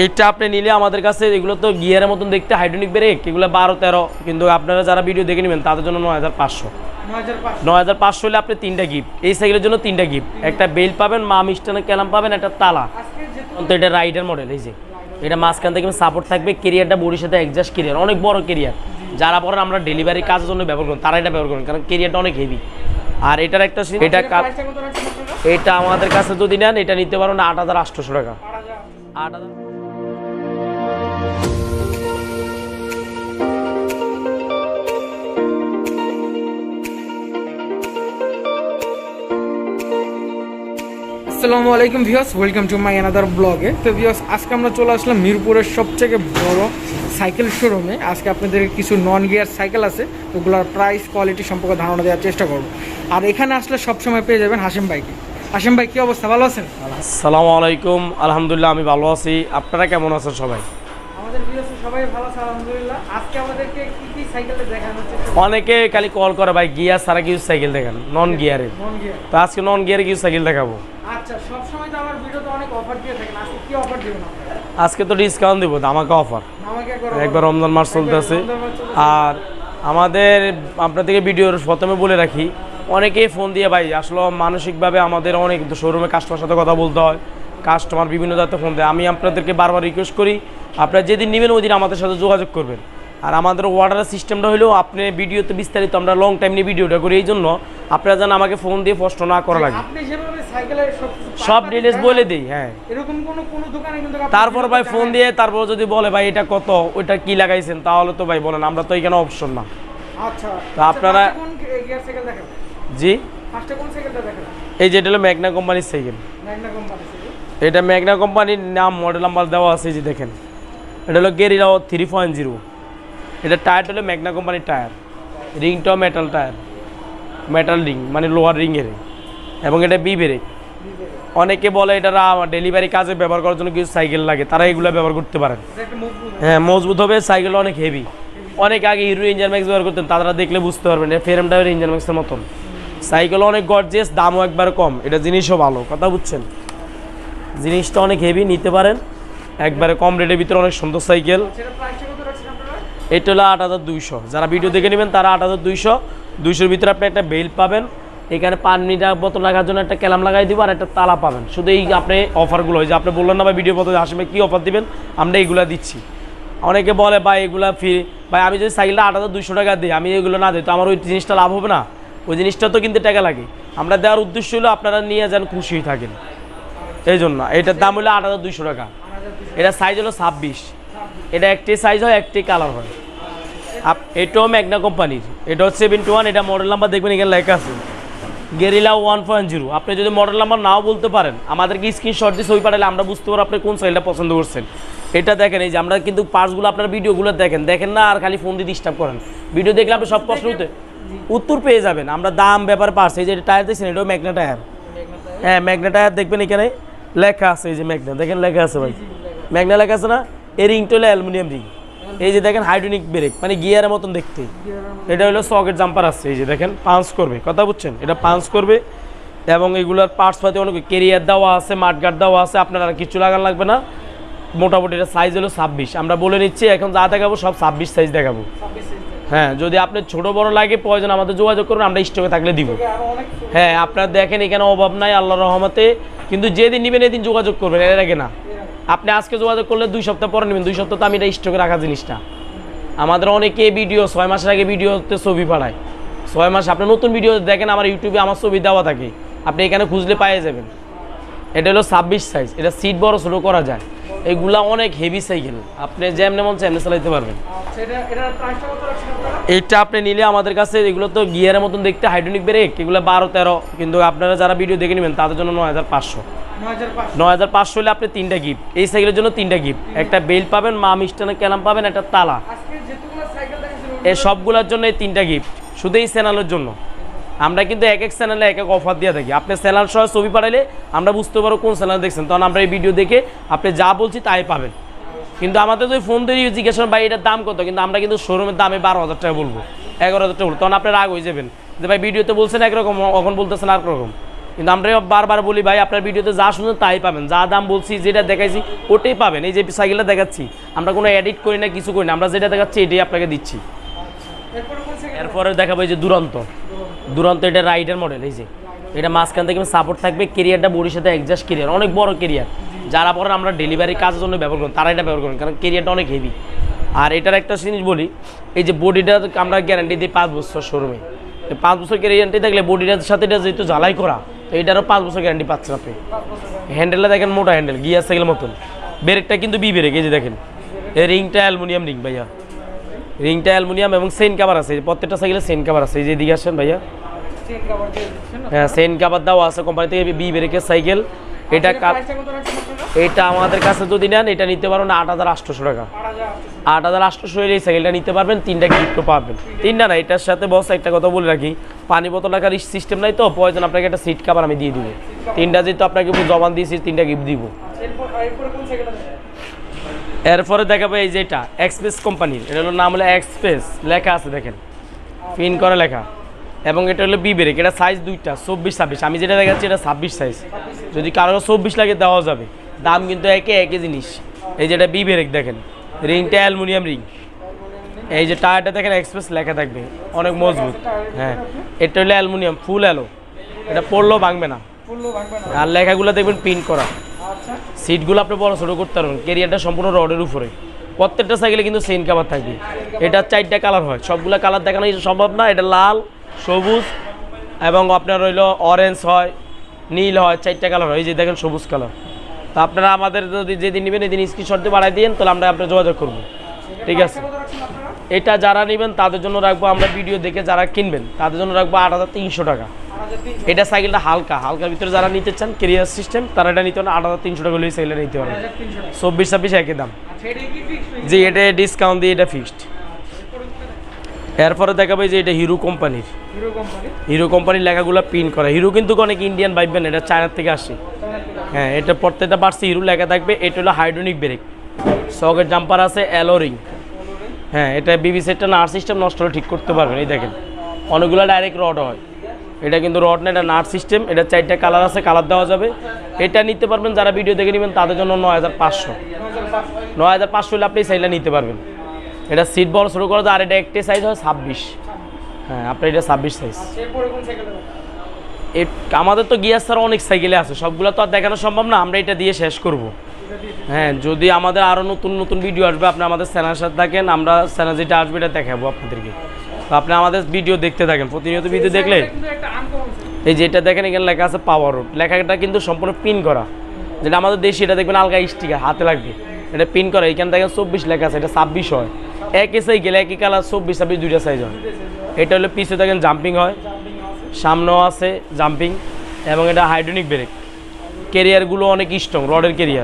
এইটা আপনি নিলে আমাদের কাছে এগুলো তো গিয়ারের মতন দেখতে হাইড্রোনিক ব্রেক এগুলো বারো তেরো। কিন্তু আপনারা যারা ভিডিও দেখে নেবেন তাদের জন্য নয় হাজার পাঁচশো। নয় হাজার পাঁচশো। হলে আপনি তিনটা গিফট এই সাইকেলের জন্য তিনটা গিফট একটা বেল পাবেন মা মিষ্টানের ক্যালাম পাবেন একটা তালা। তো এটা রাইডার মডেল এই যে। এটা মাঝখান থেকে সাপোর্ট থাকবে কেরিয়ারটা বডির সাথে অ্যাডজাস্ট কেরিয়ার অনেক বড় কেরিয়ার যারা পরে আমরা ডেলিভারি কাজের জন্য ব্যবহার করি তারা এটা ব্যবহার করেন কারণ কেরিয়ারটা অনেক হেভি আর এটার একটা এটা এটা আমাদের কাছে যদি নেন এটা নিতে পারো না আট হাজার আটশোশো টাকা। আট হাজার আসসালামু আলাইকুম viewers welcome to my another ব্লগে তো ভিউয়ার্স আজকে আমরা চলে আসলাম মিরপুরের সবথেকে বড় সাইকেল শোরুমে আজকে আপনাদের কিছু নন গিয়ার সাইকেল আছে ওগুলোর প্রাইস কোয়ালিটি সম্পর্কে ধারণা দেওয়ার চেষ্টা করব। আর এখানে আসলে সবসময় পেয়ে যাবেন হাসিম ভাইকে হাসিম ভাই কী অবস্থা? ভালো আছেন? আসসালামু আলাইকুম আলহামদুলিল্লাহ আমি ভালো আছি। আপনারা কেমন আছেন সবাই? আমাদের সবাই ভালো আছে আলহামদুলিল্লাহ। আজকে আমাদেরকে অনেকে খালি কল করে ভাই গিয়ার সারা কিছু সাইকেল দেখান নন গিয়ার তো আজকে নন গিয়ারে কিছু সাইকেল দেখাবো। আচ্ছা আজকে তো ডিসকাউন্ট দিব আমাকে অফার একবার রমজান মাস চলতেছে। আর আমাদের আপনাদেরকে ভিডিওর প্রথমে বলে রাখি অনেকেই ফোন দিয়ে ভাই আসলে মানসিকভাবে আমাদের অনেক শোরুমে কাস্টমার সাথে কথা বলতে হয় কাস্টমার বিভিন্ন জাতের ফোন দেয়। আমি আপনাদেরকে বারবার রিকোয়েস্ট করি আপনারা যেদিন নেবেন ওই দিন আমাদের সাথে যোগাযোগ করবেন। আর আমাদের অর্ডারের সিস্টেমটা হলেও আপনি ভিডিওতে বিস্তারিত আমরা লং টাইম নিয়ে ভিডিওটা করি এই জন্য আপনারা যেন আমাকে ফোন দিয়ে প্রশ্ন না করা লাগে। সব ডিটেলস বলে দিই হ্যাঁ। এরকম কোনো কোনো দোকানে কিন্তু তারপর ভাই ফোন দিয়ে তারপর যদি বলে ভাই এটা কত? ওইটা কি লাগাইছেন? তাহলে তো ভাই বলেন আমরা তো এখানে অপশন না। আচ্ছা। তা আপনারা- কোন গিয়ার সাইকেল দেখেন জি? ফার্স্টে কোন সাইকেলটা দেখেন এই যেটা হলো ম্যাগনা কোম্পানির সাইকেল ম্যাগনা কোম্পানি সাইকেল এটা ম্যাগনা কোম্পানির নাম মডেল নাম্বার দেওয়া আছে যে দেখেন। এটা হলো গেরিলা থ্রি পয়েন্ট জিরো এটা টায়ার হলো ম্যাগনা কোম্পানির টায়ার রিংটাও মেটাল টায়ার মেটাল রিং মানে লোহার রিংয়ের এবং এটা বি ব্রেক অনেকে বলে এটা ডেলিভারি কাজে ব্যবহার করার জন্য কিছু সাইকেল লাগে, তারা এগুলো ব্যবহার করতে পারেন। হ্যাঁ মজবুত হবে সাইকেল অনেক হেভি অনেক আগে হিরো ইঞ্জিন ম্যাক্স ব্যবহার করতেন, তারা দেখলে বুঝতে পারবেন, এটা ফেরম টাইপের ইঞ্জিন ম্যাক্সের মতন। সাইকেল অনেক গর্জিয়াস দামও একবার কম, এটা জিনিসও ভালো, কথা বুঝছেন? জিনিসটা অনেক হেভি নিতে পারেন। একবারে কম রেটের ভিতরে অনেক সুন্দর সাইকেল সেটা প্রাইসটা কত রাখছেন আপনারা এটা হলো আট হাজার দুইশো। যারা ভিডিও দেখে নেবেন, তারা আট হাজার দুইশো। দুইশোর ভিতরে আপনি একটা বেল পাবেন। এখানে পানিটা বোতল লাগার জন্য একটা ক্যালাম লাগাই দিব আর একটা তালা পাবেন। শুধু এই আপনি অফারগুলো ওই যে আপনি বললেন না ভাই, ভিডিও পথে আসবে, কী অফার দিবেন? আমরা এইগুলো দিচ্ছি। অনেকে বলে, ভাই, এগুলো ফ্রি। ভাই, আমি যদি সাইকেলটা আট হাজার দুইশো টাকা দিই, আমি এগুলো না দিই, তো আমার ওই জিনিসটা লাভ হবে না? ওই জিনিসটা তো কিন্তু টাকা লাগে। আমরা দেওয়ার উদ্দেশ্য হলো আপনারা নিয়ে যান, খুশি থাকেন। এই জন্য। এটার দাম হলো আট হাজার দুইশো টাকা। এটা সাইজ হলো ছাব্বিশ। এটা একটি সাইজ হয় একটি কালার হয়। আপ- এটাও ম্যাগনা কোম্পানির এটা হচ্ছে সেভেন টু ওয়ান এটা মডেল নাম্বার দেখবেন এখানে লেখা আছে। গেরিলা ওয়ান পয়েন্ট জিরো আপনি যদি মডেল নাম্বার নাও বলতে পারেন আমাদেরকে স্ক্রিনশট দিয়ে ছবি পাঠালে আমরা বুঝতে পারব আপনি কোন সাইলটা পছন্দ করছেন। এটা দেখেন এই যে আমরা কিন্তু পার্টসগুলো আপনার ভিডিওগুলো দেখেন। দেখেন না আর খালি ফোন দিয়ে ডিস্টার্ব করেন। ভিডিও দেখলে আপনি সব প্রশ্ন উত্তর উত্তর পেয়ে যাবেন। আমরা দাম ব্যাপার পার্টস এই যে টায়ার দেখছেন এটাও ম্যাগনা টায়ার হ্যাঁ ম্যাগনা টায়ার দেখবেন এখানে লেখা আছে এই যে ম্যাগনা দেখেন লেখা আছে ভাই। ম্যাগনা লেখা আছে না? এই রিংটা হলো অ্যালুমিনিয়াম রিং এই যে দেখেন হাইড্রোনিক ব্রেক মানে গিয়ারের মতন দেখতে। এটা হলো সকেট জাম্পার আছে, এই যে দেখেন পাঞ্চ করবে, কথা বুঝছেন? এটা পাঞ্চ করবে, এবং এগুলোর পার্টস পাতি অনেক কেরিয়ার দেওয়া আছে, মাঠগার্ড দেওয়া আছে, আপনার আর কিছু লাগান লাগবে না। মোটামুটি এটা সাইজ হলো ছাব্বিশ। আমরা বলে নিচ্ছি, এখন যা দেখাবো সব ছাব্বিশ সাইজ দেখাবো। হ্যাঁ যদি আপনার ছোট বড় লাগে, প্রয়োজন আমাদের যোগাযোগ করুন, আমরা স্টকে থাকলে দিব। হ্যাঁ আপনারা দেখেন এখানে অভাব নাই আল্লাহ রহমতে। কিন্তু যেদিন নেবেন, এদিন যোগাযোগ করবেন, এর আগে না। আপনি আজকে যোগাযোগ করলে দুই সপ্তাহ পরে নেবেন। দুই সপ্তাহ তো আমি এটা স্টকে রাখা জিনিসটা আমাদের অনেকে ভিডিও ছয় মাসের আগে ভিডিওতে ছবি পাঠায়। ছয় মাস আপনি নতুন ভিডিও দেখেন, আমার ইউটিউবে আমার ছবি দেওয়া থাকে। আপনি এখানে খুঁজলে পাইয়ে যাবেন। এটা হলো ছাব্বিশ সাইজ এটা সিট বড়, ছোটো করা যায়। এগুলা অনেক হেভি সাইকেল আপনি যেমনি মন চাইমনি চালাইতে পারবেন। এটা আপনি নিলে আমাদের কাছে এগুলো তো গিয়ারের মতন দেখতে হাইড্রোনিক ব্রেক এগুলো বারো তেরো। কিন্তু আপনারা যারা ভিডিও দেখে নেবেন, তাদের জন্য নয় হাজার পাঁচশো। 9500 নয় হাজার পাঁচশো। হলে আপনি তিনটা গিফট এই সাইকেলের জন্য তিনটা গিফট একটা বেল পাবেন মা মিষ্টানের ক্যালাম পাবেন একটা তালা। এই সবগুলোর জন্য এই তিনটা গিফট শুধু এই চ্যানেলের জন্য। আমরা কিন্তু এক এক চ্যানেলে এক এক অফার দিয়ে থাকি। আপনি চ্যানেল সহ ছবি পাঠালে আমরা বুঝতে পারব কোন চ্যানেল দেখছেন। তখন আমরা এই ভিডিও দেখে আপনি যা বলছি তাই পাবেন। কিন্তু আমাদের তো ফোন দিয়ে জিজ্ঞেস ভাই এটার দাম কত? কিন্তু আমরা কিন্তু শোরুমের দামে বারো হাজার টাকা বলব। এগারো হাজার টাকা বলব। তখন আপনি রাগ হয়ে যাবেন। যে ভাই ভিডিওতে বলছেন একরকম এখন বলতেছেন আর রকম। কিন্তু আমরা বারবার বলি, ভাই, আপনার ভিডিওতে যা শুনছেন তাই পাবেন। যা দাম বলছি, যেটা দেখাইছি, ওটাই পাবেন। এই যে সাইকেলটা দেখাচ্ছি, আমরা কোনো এডিট করি না, কিছু করি না। আমরা যেটা দেখাচ্ছি, এটাই আপনাকে দিচ্ছি। এরপরে দেখাবো যে দুরন্ত। দুরন্ত এটা রাইডার মডেল এই যে। এটা মাঝখান থেকে সাপোর্ট থাকবে কেরিয়ারটা বডির সাথে অ্যাডজাস্ট কেরিয়ার অনেক বড় কেরিয়ার যারা পরে আমরা ডেলিভারি কাজের জন্য ব্যবহার করি তারা এটা ব্যবহার করেন, কারণ কেরিয়ারটা অনেক হেভি আর এটার একটা জিনিস বলি, এই যে বডিটা আমরা গ্যারান্টি দিই পাঁচ বছর শোরুমে পাঁচ বছর গ্যারান্টি থাকলে বডিটার সাথে এটা যেহেতু জ্বালাই করা তো এটারও পাঁচ বছর গ্যারান্টি পাচ্ছেন আপনি। হ্যান্ডেলটা দেখেন মোটা হ্যান্ডেল গিয়ার সাইকেল মতন। ব্রেকটা কিন্তু বি ব্রেক এই যে দেখেন। এই রিংটা অ্যালুমিনিয়াম রিং ভাইয়া। রিংটা অ্যালুমিনিয়াম এবং সেন কাভার আছে এই প্রত্যেকটা সাইকেলে সেন কাভার আছে। এই যে এদিকে আসেন ভাইয়া। হ্যাঁ সেন কাভার দেওয়া আছে কোম্পানি থেকে বি ব্রেকের সাইকেল এটা এটা আমাদের কাছে যদি নেন এটা নিতে পারো না আট হাজার আটশোশো টাকা। 8800 আট হাজার আটশোশো হলে এই সাইকেলটা নিতে পারবেন, তিনটা গিফটও পাবেন। তিনটা না এটার সাথে বস একটা কথা বলে রাখি, পানি বোতল রাখার সিস্টেম নাই তো প্রয়োজন আপনাকে একটা সিট কাভার আমি দিয়ে দিব। তিনটা যেহেতু আপনাকে জবান দিয়েছি, তিনটা গিফট দিব। এরপরে দেখাবো এই যে এটা এক্সপ্রেস কোম্পানির এটা হলো নাম হলো এক্সপ্রেস লেখা আছে দেখেন। পিন করে লেখা। এবং এটা হলো বি ব্রেক এটা সাইজ দুইটা, চব্বিশ, ছাব্বিশ। আমি যেটা দেখাচ্ছি, এটা ছাব্বিশ সাইজ যদি কারও চব্বিশ লাগে দেওয়া যাবে। দাম কিন্তু একে একই জিনিস। এই যে এটা বি ব্রেক দেখেন। রিংটা অ্যালুমিনিয়াম রিং এই যে টায়ারটা দেখেন এক্সপ্রেস লেখা থাকবে। অনেক মজবুত। হ্যাঁ। এটা হলো অ্যালুমিনিয়াম ফুল অ্যালো এটা পড়লেও ভাঙবে না। আর লেখাগুলো দেখবেন প্রিন্ট করা। আচ্ছা। সিটগুলো আপনি বড় ছোটো করতে পারবেন। কেরিয়ারটা সম্পূর্ণ রডের উপরে। প্রত্যেকটা সাইকেলে কিন্তু সেন কাভার থাকবে। এটা চারটা কালার হয়। সবগুলো কালার দেখানো সম্ভব না। এটা লাল সবুজ এবং আপনার রইল অরেঞ্জ হয় নীল হয় চারটা কালার হয়। এই যে দেখেন সবুজ কালার তা আপনারা আমাদের যদি যেদিন নেবেন এদিন স্ক্রিনশট দিয়ে বাড়াই দিন তাহলে আমরা আপনার যোগাযোগ করব। ঠিক আছে? এটা যারা নেবেন তাদের জন্য রাখব আমরা ভিডিও দেখে যারা কিনবেন তাদের জন্য রাখব আট হাজার তিনশো টাকা। এটা সাইকেলটা হালকা হালকার ভিতরে যারা নিতে চান কেরিয়ার সিস্টেম তারা এটা নিতে পারেন আট হাজার তিনশো টাকা হলেই সাইকেলটা নিতে পারেন 8300 চব্বিশ ছাব্বিশ একই দাম। এটা যে এটা ডিসকাউন্ট দিয়ে এটা ফিক্সড এরপরে দেখাবে যে এটা হিরো কোম্পানির হিরো কোম্পানির লেখাগুলো প্রিন্ট করা। হিরো কিন্তু অনেক ইন্ডিয়ান ভাববেন এটা চায়নার থেকে আসে। হ্যাঁ এটা প্রত্যেকটা পার্সে হিরো লেখা থাকবে। এটা হলো হাইড্রোনিক ব্রেক। সকেট জাম্পার আছে অ্যালোরিং হ্যাঁ এটা বিবি সেটটা নার সিস্টেম নষ্ট হলে ঠিক করতে পারবেন, এই দেখেন। অনেকগুলো ডাইরেক্ট রড হয়। এটা কিন্তু রড না, এটা নাট সিস্টেম। এটা চারটা কালার আছে কালার দেওয়া যাবে। এটা নিতে পারবেন, যারা ভিডিও দেখে নেবেন, তাদের জন্য নয় হাজার পাঁচশো। নয় হাজার পাঁচশো হলে আপনি সাইজটা নিতে পারবেন। এটা সিট বল শুরু করা যায়, আর এটা একটি সাইজ হয় ছাব্বিশ। হ্যাঁ আপনার এটা ছাব্বিশ সাইজ আমাদের তো গিয়ার ছাড়া অনেক সাইকেলে আছে সবগুলো তো আর দেখানো সম্ভব না আমরা এটা দিয়ে শেষ করব। হ্যাঁ যদি আমাদের আরও নতুন নতুন ভিডিও আসবে আপনি আমাদের চ্যানেলের সাথে থাকেন আমরা চ্যানেল যেটা আসবে এটা দেখাবো আপনাদেরকে। তো আপনি আমাদের ভিডিও দেখতে থাকেন প্রতিনিয়ত ভিডিও দেখলে? এই যে এটা দেখেন এখানে লেখা আছে পাওয়ার রোড লেখাটা কিন্তু সম্পূর্ণ পিন করা। যেটা আমাদের দেশে এটা দেখবেন আলগা স্টিকার হাতে লাগবে। এটা পিন করা এখানে দেখেন চব্বিশ লেখা আছে এটা ছাব্বিশ হয়। একই সাইকেল একই কালার চব্বিশ ছাব্বিশ দুইটা সাইজ হয়। এটা হলো পিছে দেখেন জাম্পিং হয়। সামনেও আছে জাম্পিং এবং এটা হাইড্রোনিক ব্রেক। কেরিয়ারগুলো অনেক স্ট্রং রডের এটা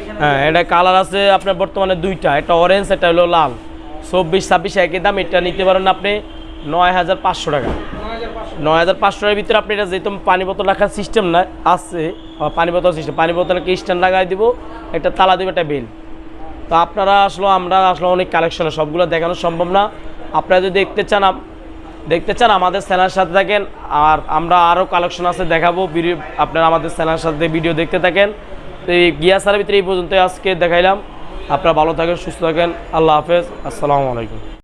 এখানে হ্যাঁ এটা কালার আছে আপনার বর্তমানে দুইটা একটা অরেঞ্জ একটা হলো লাল। চব্বিশ ছাব্বিশ একই দাম এটা নিতে পারেন আপনি নয় হাজার পাঁচশো টাকা। নয় হাজার পাঁচশো। টাকার ভিতরে আপনি এটা যেহেতু পানি বোতল রাখার সিস্টেম না আছে পানি বোতল সিস্টেম পানি বোতলকে স্ট্যান্ড লাগাই দিব? একটা তালা দিব একটা বেল। তো আপনারা আসলে আমরা আসলে অনেক কালেকশন সবগুলো দেখানো সম্ভব না। আপনারা যদি দেখতে চান দেখতে চান, আমাদের চ্যানেলের সাথে থাকেন, আর আমরা আরও কালেকশন আছে দেখাবো, ভিডিও আপনারা আমাদের চ্যানেলের সাথে ভিডিও দেখতে থাকেন। তো এই গিয়া সারের ভিতরে এই পর্যন্ত আজকে দেখাইলাম। আপনারা ভালো থাকেন, সুস্থ থাকেন, আল্লাহ হাফেজ, আসসালামু আলাইকুম।